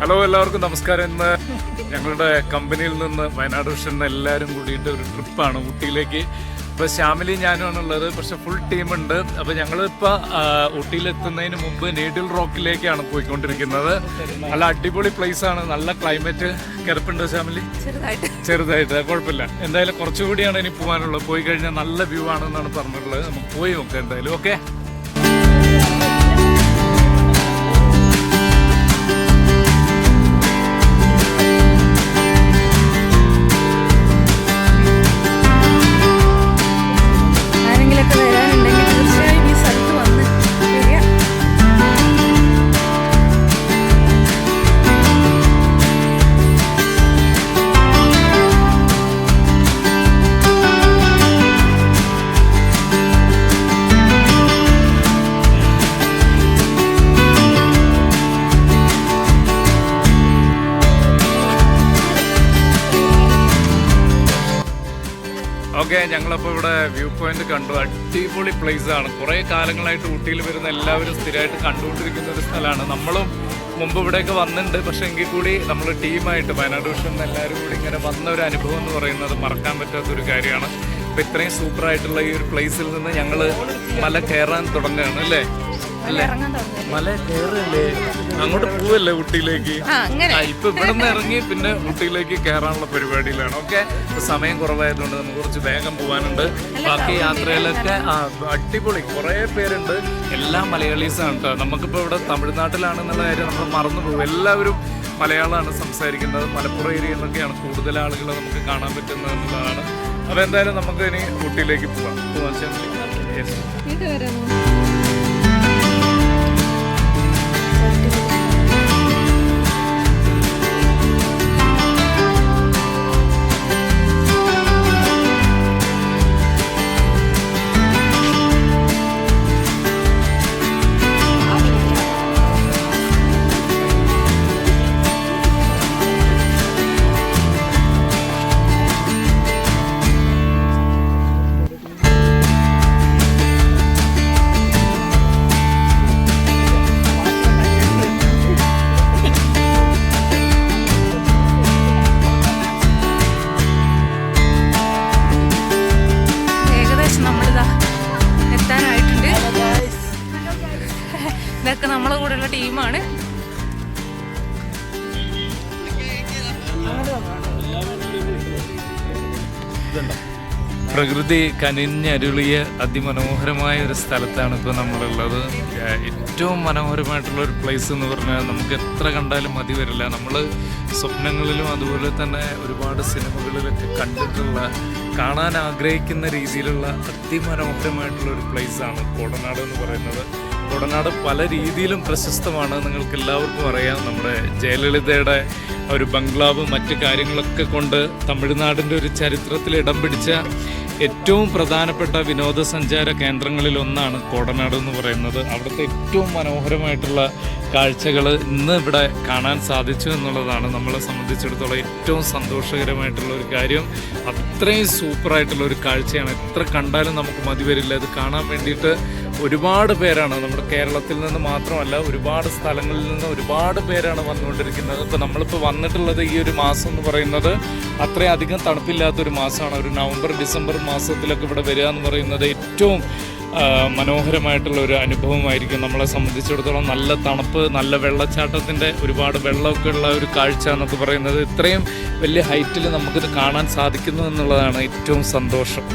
Hello എല്ലാവർക്കും നമസ്കാരം. ഇന്ന് ഞങ്ങളുടെ കമ്പനിയിൽ നിന്ന് വയനാട് വിഷൻ എല്ലാവരും കൂടിയിട്ട് ഒരു ട്രിപ്പാണ് ഊട്ടിയിലേക്ക്. ഇപ്പോൾ ശ്യാമിലി ഞാനുമാണുള്ളത് പക്ഷെ ഫുൾ ടീമുണ്ട് അപ്പോൾ ഞങ്ങളിപ്പോൾ ഊട്ടിയിലെത്തുന്നതിന് മുമ്പ് നീഡിൽ റോക്കിലേക്കാണ് പോയിക്കൊണ്ടിരിക്കുന്നത്. നല്ല അടിപൊളി പ്ലേസ് ആണ്. നല്ല ക്ലൈമറ്റ് കിടപ്പുണ്ട് ശ്യാമിലി? ചെറുതായിട്ട്. ചെറുതായിട്ട്. കുഴപ്പമില്ല. എന്തായാലും കുറച്ചുകൂടിയാണ് ഇനി പോകാനുള്ളത്. പോയി കഴിഞ്ഞാൽ നല്ല വ്യൂ ആണെന്നാണ് പറഞ്ഞിട്ടുള്ളത്. നമുക്ക് പോയി നോക്കാം എന്തായാലും. ഓക്കെ ഓക്കെ ഞങ്ങളപ്പോൾ ഇവിടെ വ്യൂ പോയിന്റ് കണ്ടു. അടിപൊളി പ്ലേസ് ആണ്. കുറേ കാലങ്ങളായിട്ട് ഊട്ടിയിൽ വരുന്ന എല്ലാവരും സ്ഥിരമായിട്ട് കണ്ടുകൊണ്ടിരിക്കുന്ന ഒരു സ്ഥലമാണ്. നമ്മളും മുമ്പ് ഇവിടെയൊക്കെ വന്നിട്ടുണ്ട്. പക്ഷെ എങ്കിൽ കൂടി നമ്മൾ ടീമായിട്ട് വയനാട് വിഷൻ എല്ലാവരും കൂടി ഇങ്ങനെ വന്ന ഒരു അനുഭവം എന്ന് പറയുന്നത് മറക്കാൻ പറ്റാത്ത ഒരു കാര്യമാണ്. അപ്പോൾ ഇത്രയും സൂപ്പറായിട്ടുള്ള ഈ ഒരു പ്ലേസിൽ നിന്ന് ഞങ്ങൾ മല കയറാൻ തുടങ്ങുകയാണ് അല്ലേ? മല കയറല്ലേ അങ്ങോട്ട് പോവല്ലേ ഊട്ടിയിലേക്ക്? ഇപ്പൊ ഇവിടെ നിന്ന് ഇറങ്ങി പിന്നെ ഊട്ടിയിലേക്ക് കയറാനുള്ള പരിപാടിയിലാണ്. ഓക്കെ സമയം കുറവായതുകൊണ്ട് നമുക്ക് കുറച്ച് വേഗം പോവാനുണ്ട്. ബാക്കി യാത്രയിലൊക്കെ അടിപൊളി. കുറെ പേരുണ്ട്. എല്ലാ മലയാളീസാണ് കേട്ടോ. നമുക്കിപ്പോ ഇവിടെ തമിഴ്നാട്ടിലാണെന്നുള്ള കാര്യം നമ്മൾ മറന്നു പോകും. എല്ലാവരും മലയാളമാണ് സംസാരിക്കുന്നത്. മലപ്പുറം ഏരിയയിൽ നിന്നൊക്കെയാണ് കൂടുതൽ ആളുകളെ നമുക്ക് കാണാൻ പറ്റുന്നത് എന്നുള്ളതാണ്. അപ്പോൾ എന്തായാലും നമുക്ക് ഇനി ഊട്ടിയിലേക്ക് പോവാം. പോവാൻ ശാന്തി. to ഇതൊക്കെ നമ്മളെ കൂടെയുള്ള ടീമാണ്. പ്രകൃതി കനിഞ്ഞരുളിയ അതിമനോഹരമായ ഒരു സ്ഥലത്താണ് ഇപ്പോൾ നമ്മളുള്ളത്. ഏറ്റവും മനോഹരമായിട്ടുള്ള ഒരു പ്ലേസ് എന്ന് പറഞ്ഞാൽ നമുക്ക് എത്ര കണ്ടാലും മതി വരില്ല. നമ്മൾ സ്വപ്നങ്ങളിലും അതുപോലെ തന്നെ ഒരുപാട് സിനിമകളിലൊക്കെ കണ്ടിട്ടുള്ള കാണാൻ ആഗ്രഹിക്കുന്ന രീതിയിലുള്ള അതിമനോഹരമായിട്ടുള്ള ഒരു പ്ലേസാണ് കോടനാട് എന്ന് പറയുന്നത്. കോടനാട് പല രീതിയിലും പ്രശസ്തമാണ് നിങ്ങൾക്ക് എല്ലാവർക്കും അറിയാം. നമ്മുടെ ജയലളിതയുടെ ഒരു ബംഗ്ലാവ് മറ്റു കാര്യങ്ങളൊക്കെ കൊണ്ട് തമിഴ്നാടിന്റെ ഒരു ചരിത്രത്തിൽ ഇടം പിടിച്ച ഏറ്റവും പ്രധാനപ്പെട്ട വിനോദസഞ്ചാര കേന്ദ്രങ്ങളിൽ ഒന്നാണ് കോടനാട് എന്ന് പറയുന്നത്. അവിടുത്തെ ഏറ്റവും മനോഹരമായിട്ടുള്ള കാഴ്ചകൾ ഇന്ന് ഇവിടെ കാണാൻ സാധിച്ചു എന്നുള്ളതാണ് നമ്മളെ സംബന്ധിച്ചിടത്തോളം ഏറ്റവും സന്തോഷകരമായിട്ടുള്ള ഒരു കാര്യം. അത്രയും സൂപ്പറായിട്ടുള്ള ഒരു കാഴ്ചയാണ്. എത്ര കണ്ടാലും നമുക്ക് മതി വരില്ല. ഇത് കാണാൻ വേണ്ടിയിട്ട് ഒരുപാട് പേരാണ് നമ്മുടെ കേരളത്തിൽ നിന്ന് മാത്രമല്ല ഒരുപാട് സ്ഥലങ്ങളിൽ നിന്ന് ഒരുപാട് പേരാണ് വന്നുകൊണ്ടിരിക്കുന്നത്. ഇപ്പോൾ നമ്മളിപ്പോൾ വന്നിട്ടുള്ളത് ഈ ഒരു മാസം എന്ന് പറയുന്നത് അത്രയധികം തണുപ്പില്ലാത്തൊരു മാസമാണ്. ഒരു നവംബർ ഡിസംബർ മാസത്തിലൊക്കെ ഇവിടെ വരിക എന്ന് പറയുന്നത് ഏറ്റവും മനോഹരമായിട്ടുള്ള ഒരു അനുഭവമായിരിക്കും. നമ്മളെ സംബന്ധിച്ചിടത്തോളം നല്ല തണുപ്പ് നല്ല വെള്ളച്ചാട്ടത്തിന്റെ ഒരുപാട് വെള്ളമൊക്കെ ഉള്ള ഒരു കാഴ്ച എന്നൊക്കെ പറയുന്നത് ഇത്രയും വലിയ ഹൈറ്റിൽ നമുക്കിത് കാണാൻ സാധിക്കുന്നു എന്നുള്ളതാണ് ഏറ്റവും സന്തോഷം.